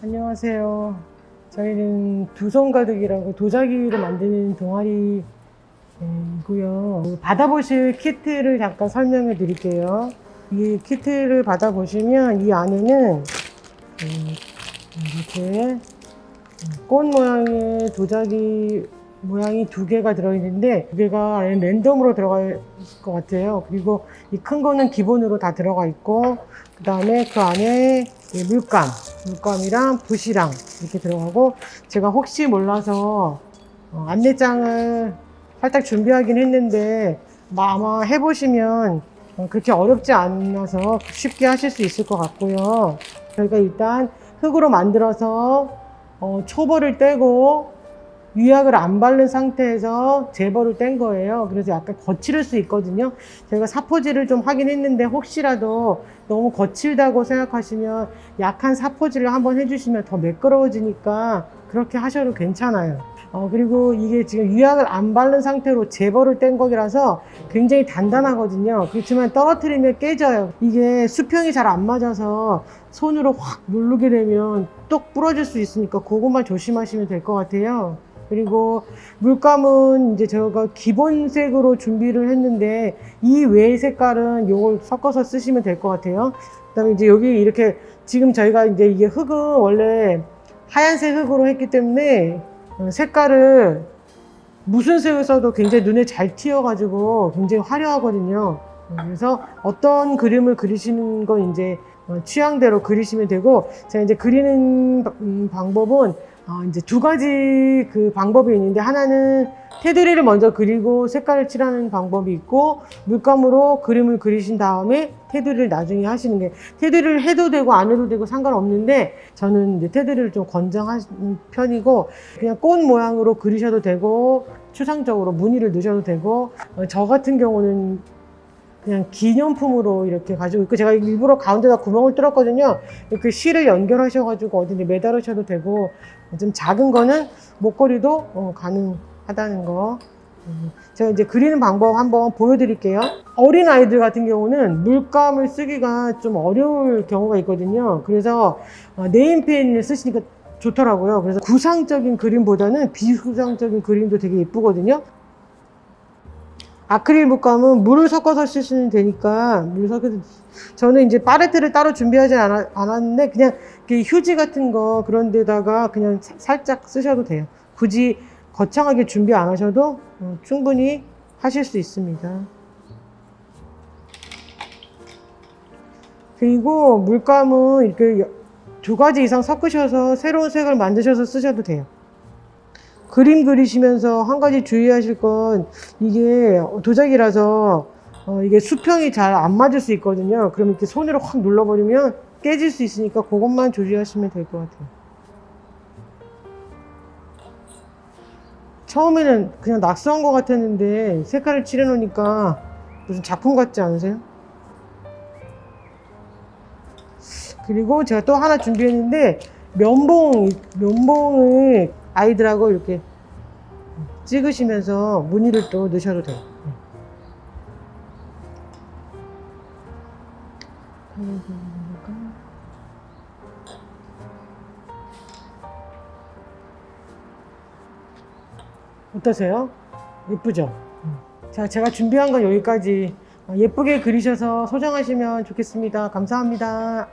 안녕하세요. 저희는 두손 가득이라고 도자기로 만드는 동아리이고요. 받아보실 키트를 잠깐 설명해 드릴게요. 이 키트를 받아보시면 이 안에는 음, 이렇게 꽃 모양의 도자기 모양이 두 개가 들어있는데 두 개가 안에 랜덤으로 있을 것 같아요. 그리고 이 큰 거는 기본으로 다 들어가 있고 그 다음에 그 안에 이 물감, 물감이랑 붓이랑 이렇게 들어가고 제가 혹시 몰라서 어, 안내장을 살짝 준비하긴 했는데 뭐 아마 해보시면 어, 그렇게 어렵지 않아서 쉽게 하실 수 있을 것 같고요. 저희가 일단 흙으로 만들어서 어, 초벌을 떼고 유약을 안 바른 상태에서 제벌을 뗀 거예요. 그래서 약간 거칠을 수 있거든요. 제가 사포질을 좀 하긴 했는데 혹시라도 너무 거칠다고 생각하시면 약한 사포질을 한번 해주시면 더 매끄러워지니까 그렇게 하셔도 괜찮아요. 어, 그리고 이게 지금 유약을 안 바른 상태로 제벌을 뗀 거라서 굉장히 단단하거든요. 그렇지만 떨어뜨리면 깨져요. 이게 수평이 잘 안 맞아서 손으로 확 누르게 되면 똑 부러질 수 있으니까 그것만 조심하시면 될 것 같아요. 그리고 물감은 이제 제가 기본색으로 준비를 했는데 이 외의 색깔은 요걸 섞어서 쓰시면 될 것 같아요. 그다음에 이제 여기 이렇게 지금 저희가 이제 이게 흙은 원래 하얀색 흙으로 했기 때문에 어, 색깔을 무슨 색을 써도 굉장히 눈에 잘 튀어가지고 굉장히 화려하거든요. 어, 그래서 어떤 그림을 그리시는 건 이제 어, 취향대로 그리시면 되고 제가 이제 그리는 바- 음, 방법은 어, 이제 두 가지 그 방법이 있는데 하나는 테두리를 먼저 그리고 색깔을 칠하는 방법이 있고 물감으로 그림을 그리신 다음에 테두리를 나중에 하시는 게 테두리를 해도 되고 안 해도 되고 상관없는데 저는 이제 테두리를 좀 권장하는 편이고 그냥 꽃 모양으로 그리셔도 되고 추상적으로 무늬를 넣으셔도 되고 어, 저 같은 경우는 그냥 기념품으로 이렇게 가지고 있고 제가 일부러 가운데다 구멍을 뚫었거든요. 이렇게 실을 연결하셔가지고 어디 매달으셔도 되고 좀 작은 거는 목걸이도 어, 가능하다는 거. 음, 제가 이제 그리는 방법 한번 보여드릴게요. 어린 아이들 같은 경우는 물감을 쓰기가 좀 어려울 경우가 있거든요. 그래서 어, 네임펜을 쓰시니까 좋더라고요. 그래서 구상적인 그림보다는 비구상적인 그림도 되게 예쁘거든요. 아크릴 물감은 물을 섞어서 쓰시면 되니까 물 섞어서 저는 이제 파레트를 따로 준비하지 않았는데 그냥 이렇게 휴지 같은 거 그런 데다가 그냥 사- 살짝 쓰셔도 돼요. 굳이 거창하게 준비 안 하셔도 어, 충분히 하실 수 있습니다. 그리고 물감은 이렇게 여- 두 가지 이상 섞으셔서 새로운 색을 만드셔서 쓰셔도 돼요. 그림 그리시면서 한 가지 주의하실 건 이게 도자기라서 어, 이게 수평이 잘 안 맞을 수 있거든요. 그럼 이렇게 손으로 확 눌러버리면 깨질 수 있으니까 그것만 조심하시면 될 것 같아요. 처음에는 그냥 낙서한 것 같았는데 색깔을 칠해놓으니까 무슨 작품 같지 않으세요? 그리고 제가 또 하나 준비했는데 면봉, 면봉을 아이들하고 이렇게 찍으시면서 무늬를 또 넣으셔도 돼요. 어떠세요? 예쁘죠? 자, 제가 준비한 건 여기까지. 어, 예쁘게 그리셔서 소장하시면 좋겠습니다. 감사합니다.